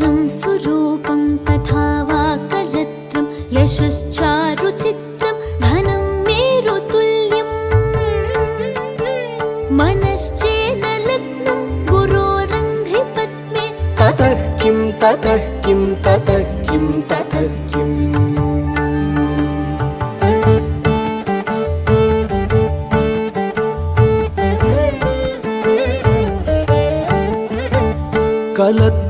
सुन्दरं सुरूपं तथा वाकलत्रं यशश्चारुचित्रं धनं मेरुतुल्यम् मनश्चेन लग्नं गुरोरङ्घ्रिपद्मे ततः किं ततः किं ततः किं ततः किम् गलत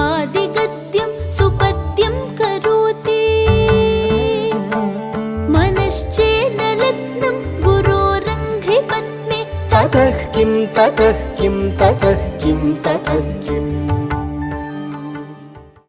कवित्वादिगद्यं सुपद्यं करोति मनश्चेन लग्नं गुरोरङ्घ्रिपत्ने ततः किं ततः किं ततः किं ततः किम्